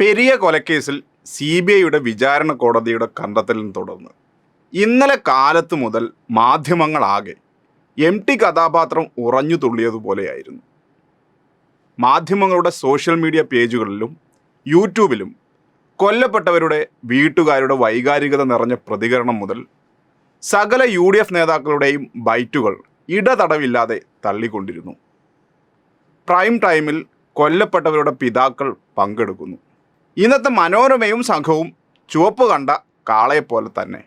Periya കൊലക്കേസിൽ C B ഐയുടെ വിചാരണ കോടതിയുടെ കണ്ടെത്തലിനെ തുടർന്ന്. ഇന്നലെ കാലത്ത് മുതൽ മാധ്യമങ്ങളാകെ എം ടി കഥാപാത്രം ഉറഞ്ഞു തുള്ളിയതുപോലെയായിരുന്നു. മാധ്യമങ്ങളുടെ സോഷ്യൽ മീഡിയ പേജുകളിലും യൂട്യൂബിലും കൊല്ലപ്പെട്ടവരുടെ വീട്ടുകാരുടെ വൈകാരികത നിറഞ്ഞ പ്രതികരണം മുതൽ സകല യു ഡി എഫ് നേതാക്കളുടെയും ബൈറ്റുകൾ ഇടതടവില്ലാതെ തള്ളിക്കൊണ്ടിരുന്നു. പ്രൈം ടൈമിൽ കൊല്ലപ്പെട്ടവരുടെ പിതാക്കൾ പങ്കെടുക്കുന്നു. ഇന്നത്തെ മനോരമയും സംഘവും ചുവപ്പ് കണ്ട കാളയെപ്പോലെ തന്നെ.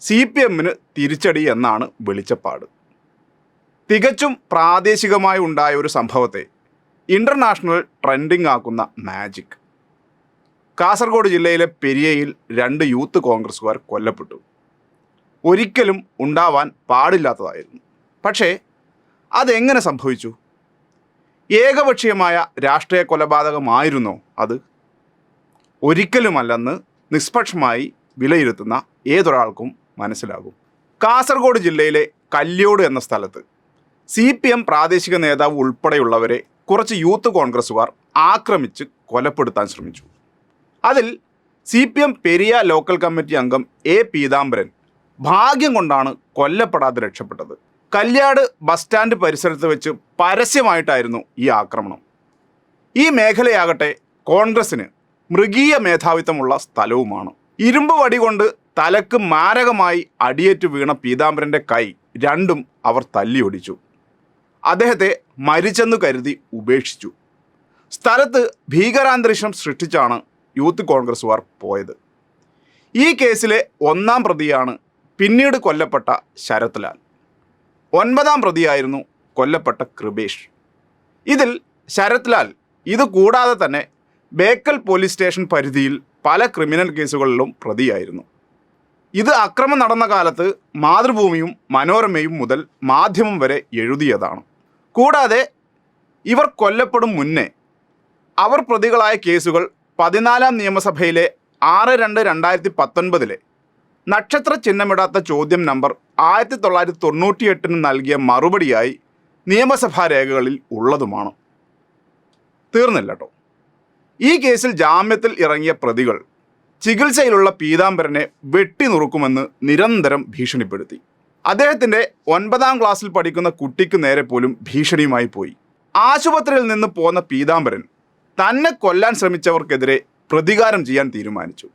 സി പി എമ്മിന് തിരിച്ചടി എന്നാണ് വെളിച്ചപ്പാട്. തികച്ചും പ്രാദേശികമായി ഉണ്ടായ ഒരു സംഭവത്തെ ഇന്റർനാഷണൽ ട്രെൻഡിംഗ് ആക്കുന്ന മാജിക്. കാസർഗോഡ് ജില്ലയിലെ പെരിയയിൽ രണ്ട് യൂത്ത് കോൺഗ്രസ്സുകാർ കൊല്ലപ്പെട്ടു. ഒരിക്കലും ഉണ്ടാവാൻ പാടില്ലാത്തതായിരുന്നു. പക്ഷേ അതെങ്ങനെ സംഭവിച്ചു? ഏകപക്ഷീയമായ രാഷ്ട്രീയ കൊലപാതകമായിരുന്നോ അത്? ഒരിക്കലുമല്ലെന്ന് നിഷ്പക്ഷമായി വിലയിരുത്തുന്ന ഏതൊരാൾക്കും മനസ്സിലാകും. കാസർഗോഡ് ജില്ലയിലെ കല്യോട് എന്ന സ്ഥലത്ത് സി പി എം പ്രാദേശിക നേതാവ് ഉൾപ്പെടെയുള്ളവരെ കുറച്ച് യൂത്ത് കോൺഗ്രസ്സുകാർ ആക്രമിച്ച് കൊലപ്പെടുത്താൻ ശ്രമിച്ചു. അതിൽ C P M Periya local committee അംഗം എ പീതാംബരൻ ഭാഗ്യം കൊണ്ടാണ് കൊല്ലപ്പെടാതെ രക്ഷപ്പെട്ടത്. കല്യാട് ബസ് സ്റ്റാൻഡ് പരിസരത്ത് വെച്ച് പരസ്യമായിട്ടായിരുന്നു ഈ ആക്രമണം. ഈ മേഖലയാകട്ടെ കോൺഗ്രസിന് മൃഗീയ മേധാവിത്വമുള്ള സ്ഥലവുമാണ്. ഇരുമ്പ് വടി കൊണ്ട് തലക്ക് മാരകമായി അടിയേറ്റ് വീണ പീതാംബരന്റെ കൈ രണ്ടും അവർ തല്ലിയൊടിച്ചു. അദ്ദേഹത്തെ മരിച്ചെന്ന് കരുതി ഉപേക്ഷിച്ചു. സ്ഥലത്ത് ഭീകരാന്തരീക്ഷം സൃഷ്ടിച്ചാണ് യൂത്ത് കോൺഗ്രസ്സുകാർ പോയത്. ഈ കേസിലെ ഒന്നാം പ്രതിയാണ് പിന്നീട് കൊല്ലപ്പെട്ട ശരത് ലാൽ ഒൻപതാം പ്രതിയായിരുന്നു കൊല്ലപ്പെട്ട കൃപേഷ്. ഇതിൽ ശരത് ലാൽ ഇത് കൂടാതെ തന്നെ ബേക്കൽ പോലീസ് സ്റ്റേഷൻ പരിധിയിൽ പല ക്രിമിനൽ കേസുകളിലും പ്രതിയായിരുന്നു. ഇത് അക്രമം നടന്ന കാലത്ത് മാതൃഭൂമിയും മനോരമയും മുതൽ മാധ്യമം വരെ എഴുതിയതാണ്. കൂടാതെ ഇവർ കൊല്ലപ്പെടും മുന്നേ അവർ പ്രതികളായ കേസുകൾ പതിനാലാം നിയമസഭയിലെ ആറ് രണ്ട് രണ്ടായിരത്തി പത്തൊൻപതിലെ നക്ഷത്ര ചിഹ്നമിടാത്ത ചോദ്യം നമ്പർ ആയിരത്തി തൊള്ളായിരത്തി തൊണ്ണൂറ്റിയെട്ടിന് നൽകിയ മറുപടിയായി നിയമസഭാ രേഖകളിൽ ഉള്ളതുമാണ്. തീർന്നില്ല കേട്ടോ ഈ കേസിൽ ജാമ്യത്തിൽ ഇറങ്ങിയ പ്രതികൾ ചികിത്സയിലുള്ള പീതാംബരനെ വെട്ടിനുറുക്കുമെന്ന് നിരന്തരം ഭീഷണിപ്പെടുത്തി. അദ്ദേഹത്തിന്റെ ഒൻപതാം ക്ലാസ്സിൽ പഠിക്കുന്ന കുട്ടിക്ക് നേരെ പോലും ഭീഷണിയുമായി പോയി. ആശുപത്രിയിൽ നിന്ന് പോന്ന പീതാംബരൻ തന്നെ കൊല്ലാൻ ശ്രമിച്ചവർക്കെതിരെ പ്രതികാരം ചെയ്യാൻ തീരുമാനിച്ചു.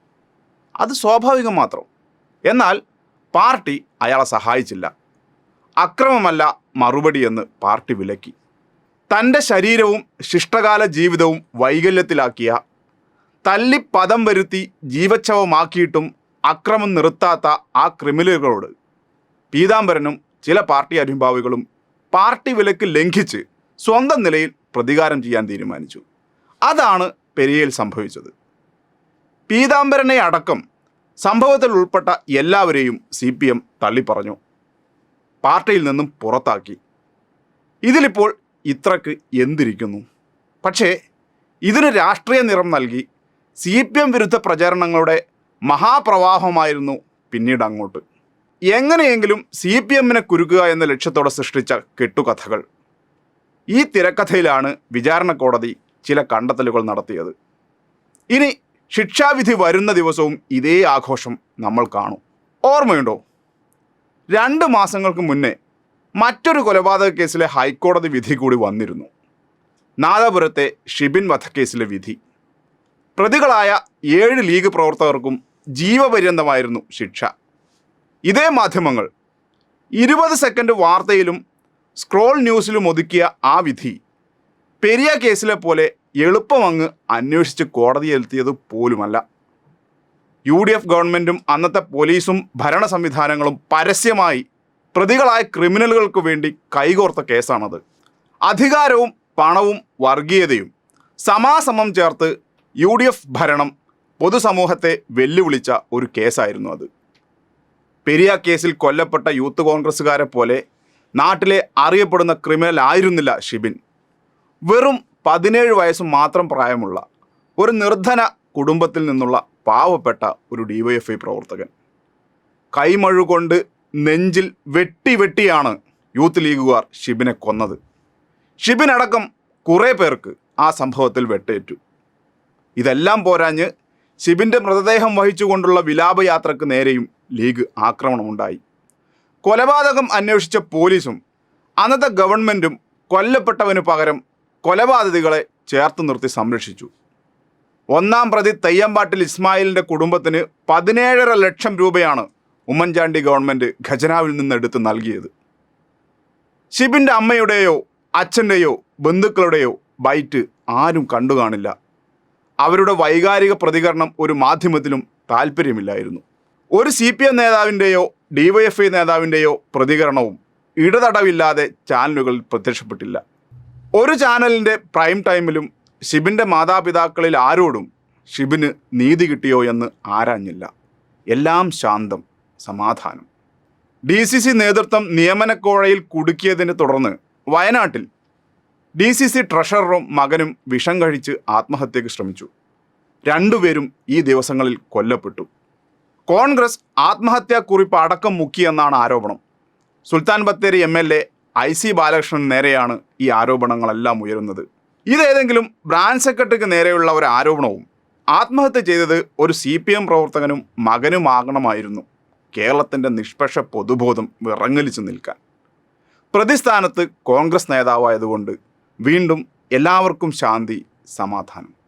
അത് സ്വാഭാവികം മാത്രം. എന്നാൽ പാർട്ടി അയാളെ സഹായിച്ചില്ല. അക്രമമല്ല മറുപടിയെന്ന് പാർട്ടി വിലക്കി. തന്റെ ശരീരവും ശിഷ്ടകാല ജീവിതവും വൈകല്യത്തിലാക്കിയ തല്ലി പദം വരുത്തി ജീവച്ഛവമാക്കിയിട്ടും അക്രമം നിർത്താത്ത ആ ക്രിമിനലുകളോട് പീതാംബരനും ചില പാർട്ടി അനുഭാവികളും പാർട്ടി വിലക്ക് ലംഘിച്ച് സ്വന്തം നിലയിൽ പ്രതികാരം ചെയ്യാൻ തീരുമാനിച്ചു. അതാണ് പെരിയയിൽ സംഭവിച്ചത്. പീതാംബരനെ അടക്കം സംഭവത്തിൽ ഉൾപ്പെട്ട എല്ലാവരെയും സി പി എം തള്ളിപ്പറഞ്ഞു. പാർട്ടിയിൽ നിന്നും പുറത്താക്കി. ഇതിലിപ്പോൾ ഇത്രക്ക് എന്തിരിക്കുന്നു? പക്ഷേ ഇതിന് രാഷ്ട്രീയ നിറം നൽകി സി പി എം വിരുദ്ധ പ്രചാരണങ്ങളുടെ മഹാപ്രവാഹമായിരുന്നു പിന്നീട് അങ്ങോട്ട്. എങ്ങനെയെങ്കിലും സി പി എമ്മിനെ കുരുക്കുക എന്ന ലക്ഷ്യത്തോടെ സൃഷ്ടിച്ച കെട്ടുകഥകൾ. ഈ തിരക്കഥയിലാണ് വിചാരണ കോടതി ചില കണ്ടെത്തലുകൾ നടത്തിയത്. ഇനി ശിക്ഷാവിധി വരുന്ന ദിവസവും ഇതേ ആഘോഷം നമ്മൾ കാണും. ഓർമ്മയുണ്ടോ? രണ്ട് മാസങ്ങൾക്ക് മുന്നേ മറ്റൊരു കൊലപാതക കേസിലെ ഹൈക്കോടതി വിധി കൂടി വന്നിരുന്നു. നാദാപുരത്തെ ഷിബിൻ വധക്കേസിലെ വിധി. പ്രതികളായ ഏഴ് ലീഗ് പ്രവർത്തകർക്കും ജീവപര്യന്തമായിരുന്നു ശിക്ഷ. ഇതേ മാധ്യമങ്ങൾ ഇരുപത് സെക്കൻഡ് വാർത്തയിലും സ്ക്രോൾ ന്യൂസിലും ഒതുക്കിയ ആ വിധി പെരിയ കേസിലെ പോലെ എളുപ്പമങ്ങ് അന്വേഷിച്ച് കോടതിയിലെത്തിയത് പോലുമല്ല. യു ഡി എഫ് ഗവൺമെന്റും അന്നത്തെ പോലീസും ഭരണ സംവിധാനങ്ങളും പരസ്യമായി പ്രതികളായ ക്രിമിനലുകൾക്ക് വേണ്ടി കൈകോർത്ത കേസാണത്. അധികാരവും പണവും വർഗീയതയും സമാസമം ചേർത്ത് യു ഡി എഫ് ഭരണം പൊതുസമൂഹത്തെ വെല്ലുവിളിച്ച ഒരു കേസായിരുന്നു അത്. പെരിയ കേസിൽ കൊല്ലപ്പെട്ട യൂത്ത് കോൺഗ്രസ്സുകാരെ പോലെ നാട്ടിലെ അറിയപ്പെടുന്ന ക്രിമിനൽ ആയിരുന്നില്ല ഷിബിൻ. വെറും പതിനേഴ് വയസ്സ് മാത്രം പ്രായമുള്ള ഒരു നിർധന കുടുംബത്തിൽ നിന്നുള്ള പാവപ്പെട്ട ഒരു ഡി വൈ എഫ് ഐ പ്രവർത്തകൻ. കൈമഴുകൊണ്ട് നെഞ്ചിൽ വെട്ടി വെട്ടിയാണ് യൂത്ത് ലീഗുകാർ ഷിബിനെ കൊന്നത്. ഷിബിനടക്കം കുറേ പേർക്ക് ആ സംഭവത്തിൽ വെട്ടേറ്റു. ഇതെല്ലാം പോരാഞ്ഞ് ഷിബിന്റെ മൃതദേഹം വഹിച്ചുകൊണ്ടുള്ള വിലാപയാത്രക്ക് നേരെയും ലീഗ് ആക്രമണമുണ്ടായി. കൊലപാതകം അന്വേഷിച്ച പോലീസും അന്നത്തെ ഗവൺമെന്റും കൊല്ലപ്പെട്ടവന് പകരം കൊലപാതകളെ ചേർത്ത് നിർത്തി സംരക്ഷിച്ചു. ഒന്നാം പ്രതി തയ്യമ്പാട്ടിൽ ഇസ്മായിലിന്റെ കുടുംബത്തിന് പതിനേഴര ലക്ഷം രൂപയാണ് ഉമ്മൻചാണ്ടി ഗവൺമെന്റ് ഖജനാവിൽ നിന്ന് എടുത്ത് നൽകിയത്. ഷിബിന്റെ അമ്മയുടെയോ അച്ഛന്റെയോ ബന്ധുക്കളുടെയോ ബൈറ്റ് ആരും കണ്ടു കാണില്ല. അവരുടെ വൈകാരിക പ്രതികരണം ഒരു മാധ്യമത്തിലും താല്പര്യമില്ലായിരുന്നു. ഒരു സി പി എം നേതാവിന്റെയോ ഡിവൈഎഫ്ഐ നേതാവിന്റെയോ പ്രതികരണവും ഇടതടവില്ലാതെ ചാനലുകളിൽ പ്രത്യക്ഷപ്പെട്ടില്ല. ഒരു ചാനലിന്റെ പ്രൈം ടൈമിലും ഷിബിന്റെ മാതാപിതാക്കളിൽ ആരോടും ഷിബിന് നീതി കിട്ടിയോ എന്ന് ആരാഞ്ഞില്ല. എല്ലാം ശാന്തം. സമാധാനം. ഡി സി സി നേതൃത്വം നിയമനക്കോഴയിൽ കുടുക്കിയതിനെ തുടർന്ന് വയനാട്ടിൽ ഡി സി സി ട്രഷററും മകനും വിഷം കഴിച്ച് ആത്മഹത്യക്ക് ശ്രമിച്ചു. രണ്ടുപേരും ഈ ദിവസങ്ങളിൽ കൊല്ലപ്പെട്ടു. കോൺഗ്രസ് ആത്മഹത്യാ കുറിപ്പ് അടക്കം മുക്കിയെന്നാണ് ആരോപണം. Sultan Bathery M L A I C Balakrishnan നേരെയാണ് ഈ ആരോപണങ്ങളെല്ലാം ഉയരുന്നത്. ഇതേതെങ്കിലും ബ്രാഞ്ച് സെക്രട്ടറിക്ക് നേരെയുള്ള ഒരു ആരോപണവും ആത്മഹത്യ ചെയ്തത് ഒരു സി പി എം പ്രവർത്തകനും മകനുമാകണമായിരുന്നു. കേരളത്തിന്റെ നിഷ്പക്ഷ പൊതുബോധം വിറങ്ങലിച്ചു നിൽക്കാൻ. പ്രതിസ്ഥാനത്ത് കോൺഗ്രസ് നേതാവായതുകൊണ്ട് വീണ്ടും എല്ലാവർക്കും ശാന്തി സമാധാനം.